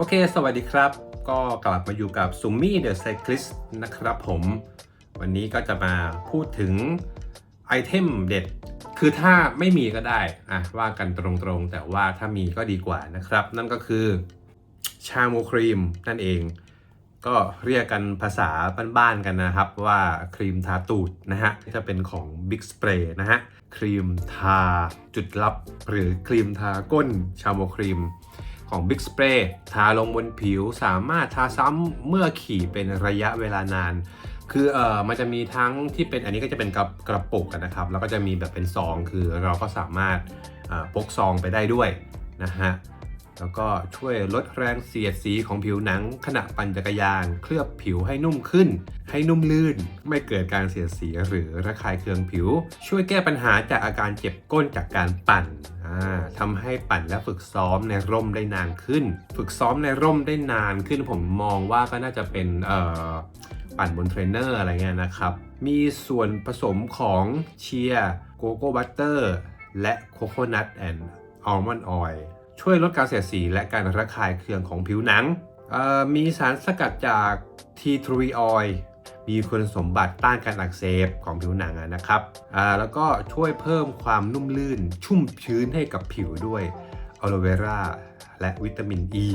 โอเค สวัสดีครับ ก็กลับมาอยู่กับซุมมี่เดอะไซคลิสนะครับผม วันนี้ก็จะมาพูดถึงไอเทมเด็ด คือถ้าไม่มีก็ได้อะว่ากันตรงๆ แต่ว่าถ้ามีก็ดีกว่านะครับ นั่นก็คือชาโมครีมนั่นเอง ก็เรียกกันภาษาบ้านๆกันนะครับ ว่าครีมทาตูดนะฮะจะเป็นของ Big Spray นะฮะครีมทาจุดลับ หรือครีมทาก้นชาโมครีม ของ Big Spray ทาลงบนผิวสามารถทาซ้ำเมื่อขี่เป็นระยะเวลานาน คือเออมันจะมีทั้งที่เป็นอันนี้ก็จะเป็นกระกระปุกนะครับ แล้วก็จะมีแบบเป็นซอง คือเราก็สามารถพกซองไปได้ด้วยนะฮะ แล้วก็ช่วยลดแรงเสียดสีของผิวหนัง ขณะปั่นจักรยาน เคลือบผิวให้นุ่มขึ้น ให้นุ่มลื่น ไม่เกิดการเสียดสีหรือระคายเคืองผิว ช่วยแก้ปัญหาจากอาการเจ็บก้นจากการปั่นอ่าทำให้ปั่นและฝึกซ้อมในร่มได้นานขึ้น ฝึกซ้อมในร่มได้นานขึ้นผมมองว่าก็น่าจะเป็นปั่นบนเทรนเนอร์อะไรเงี้ยนะครับมีส่วนผสมของเชียร์โกโก้บัตเตอร์และโคโคนัทแอนด์อัลมอนด์ออยล์ ช่วยลดการเสียดสีและการระคายเคืองของผิวหนัง มีสารสกัดจาก tea tree oil มีคุณสมบัติต้านการอักเสบของผิวหนังนะครับแล้วก็ช่วยเพิ่มความนุ่มลื่น ชุ่มชื้นให้กับผิวด้วยอะโลเวราและวิตามิน E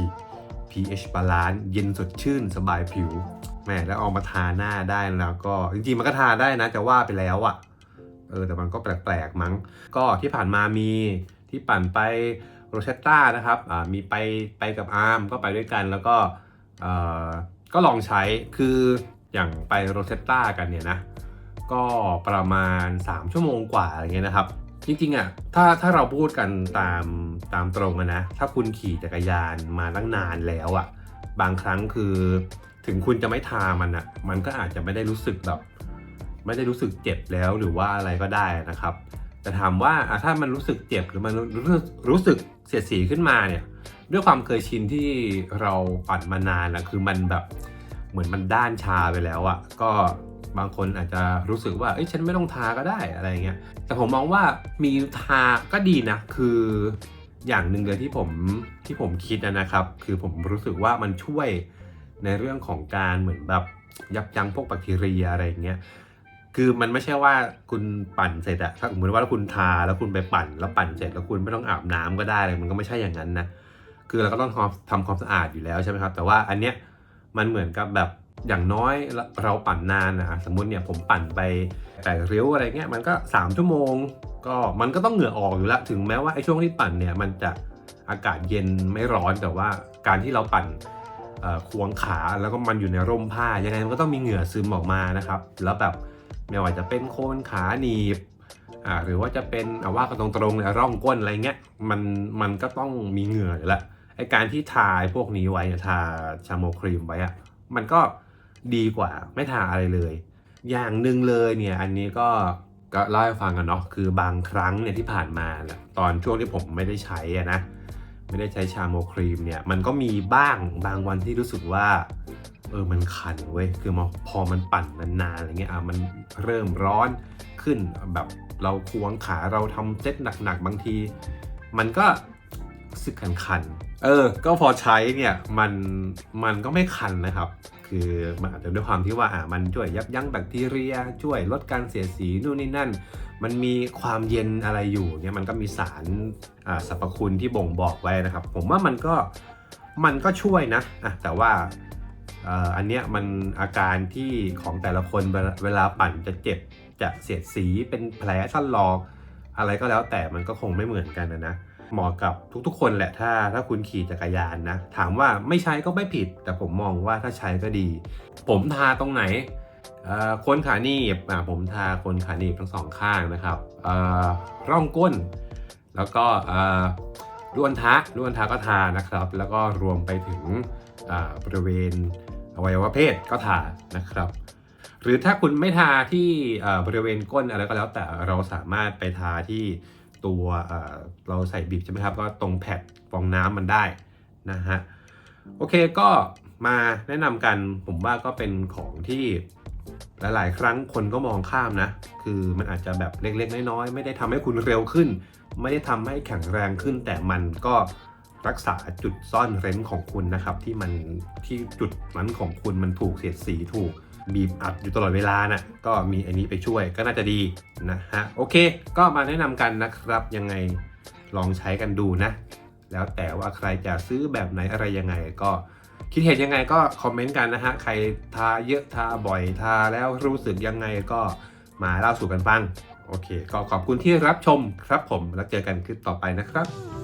pH บาลานซ์เย็นสดชื่นสบายผิวแหมแล้วเอามาทาหน้าได้แล้วก็จริงๆมันก็ทาได้นะจะว่าไปแล้วอะเออแต่มันก็แปลกๆมั้ง ก็ที่ผ่านมามีที่ปั่นไป โรเชตตานะครับอ่ามีไปไปกับอาร์มก็ไปด้วยกันแล้วก็เอ่อก็ลองใช้คืออย่างไปโรเชตตากันเนี่ยนะก็ประมาณ 3 ชั่วโมงกว่าอะไรเงี้ยนะครับ จริงๆอะถ้าถ้าเราพูดกันตามตามตรงอะนะ ถ้าคุณขี่จักรยานมาตั้งนานแล้วอะบางครั้งคือถึงคุณจะไม่ทามันอะมันก็อาจจะไม่ได้รู้สึกแบบ ไม่ได้รู้สึกเจ็บแล้วหรือว่าอะไรก็ได้นะครับ แต่ถามว่าอะถ้ามันรู้สึกเจ็บหรือมันรู้สึกรู้สึก เสียดสีขึ้นมาเนี่ย ด้วยความเคยชินที่เราปั่นมานานนะคือมันแบบเหมือนมันด้านชาไปแล้วอะ่ะก็บางคนอาจจะรู้สึกว่า เอ้ยฉันไม่ต้องทาก็ได้อะไรเงี้ย แต่ผมมองว่ามีทาก็ดีนะ คืออย่างหนึ่งเลยที่ผมที่ผมคิดนะนะครับ คือผมรู้สึกว่ามันช่วยในเรื่องของการเหมือนแบบยับยั้งพวกแบคทีเรียอะไรเงี้ย คือมันไม่ใช่ว่าคุณปั่นเสร็จอะถ้าสมมติว่าคุณทาแล้วคุณไปปั่น แล้วปั่นเสร็จแล้วคุณไม่ต้องอาบน้ำก็ได้เลยมันก็ไม่ใช่อย่างนั้นนะคือเราก็ต้องทำความสะอาดอยู่แล้วใช่ไหมครับ แต่ว่าอันเนี้ยมันเหมือนกับแบบอย่างน้อยเราปั่นนานนะสมมติเนี่ยผมปั่นไปแต่เริ้วอะไรเงี้ยมันก็ 3 ชั่วโมง ก็มันก็ต้องเหงื่อออกอยู่แล้วถึงแม้ว่าไอ้ช่วงที่ปั่นเนี่ยมันจะอากาศเย็นไม่ร้อนแต่ว่าการที่เราปั่นควงขาแล้วก็มันอยู่ในร่มผ้ายังไงมันก็ต้องมีเหงื่อซึมออกมานะครับ แล้วแบบ ไม่ว่าจะเป็นโคนขาหนีบอ่าหรือว่าจะเป็นอาว่ากันตรงๆเนี่ยร่องก้นอะไรเงี้ยมันมันก็ต้องมีเหงื่ออยู่แล้วไอการที่ทาพวกนี้ไว้ทาชาโมครีมไว้อะมันก็ดีกว่าไม่ทาอะไรเลย อย่างหนึ่งเลยเนี่ยอันนี้ก็ก็เล่าให้ฟังกันเนาะคือบางครั้งเนี่ยที่ผ่านมาตอนช่วงที่ผมไม่ได้ใช้อะนะไม่ได้ใช้ชาโมครีมเนี่ยมันก็มีบ้างบางวันที่รู้สึกว่า เออมันคันเว้ยคือมาพอมันปั่นนานๆอะไรเงี้ยอะมันเริ่มร้อนขึ้นแบบเราควงขาเราทำเซตหนักๆบางที มันก็รู้สึกคันๆเออ ก็พอใช้เนี่ยมันมันก็ไม่คันนะครับ คือมันอาจจะด้วยความที่ว่าอะมันช่วยยับยั้งแบคทีเรีย ช่วยลดการเสียสีนู่นนี่นั่น มันมีความเย็นอะไรอยู่เนี่ยมันก็มีสารอ่าสรรพคุณที่บ่งบอกไว้นะครับ ผมว่ามันก็มันก็ช่วยนะอะแต่ว่า อันเนี้ยมันอาการที่ของแต่ละคนเวลาปั่นจะเจ็บจะเสียดสีเป็นแผลท่านลอกอะไรก็แล้วแต่มันก็คงไม่เหมือนกันนะนะเหมาะกับทุกๆ คนแหละถ้าถ้าคุณขี่จักรยานนะ ถามว่าไม่ใช้ก็ไม่ผิด แต่ผมมองว่าถ้าใช้ก็ดี ผมทาตรงไหนคนขาหนีบผมทาคนขาหนีบทั้งสองข้างนะครับร่องก้น แล้วก็ ล้วนทะล้วนทะก็ทานะครับ แล้วก็รวมไปถึงบริเวณอวัยวะเพศก็ทานะครับ หรือถ้าคุณไม่ทาที่บริเวณก้นอะไรก็แล้วแต่เราสามารถไปทาที่ตัวเราใส่บิบใช่ไหมครับ ก็ตรงแพดฟองน้ำมันได้นะฮะโอเคก็มาแนะนำกันผมว่าก็เป็นของที่ หลาย ๆ ครั้งคนก็มองข้ามนะ คือมันอาจจะแบบเล็ก ๆ น้อย ๆ ไม่ได้ทำให้คุณเร็วขึ้น ไม่ได้ทำให้แข็งแรงขึ้น แต่มันก็รักษาจุดซ่อนเร้นของคุณนะครับ ที่มันที่จุดนั้นของคุณมันถูกเสียดสีถูกบีบอัดอยู่ตลอดเวลานะก็มีอันนี้ไปช่วยก็น่าจะดีนะฮะโอเค ก็มาแนะนำกันนะครับยังไงลองใช้กันดูนะ แล้วแต่ว่าใครจะซื้อแบบไหนอะไรยังไงก็ คิดเห็นยังไงก็คอมเมนต์กันนะฮะ ใครทาเยอะทาบ่อยทาแล้วรู้สึกยังไงก็มาเล่าสู่กันฟัง โอเค ก็ขอบคุณที่รับชมครับผม แล้วเจอกันคลิปต่อไปนะครับ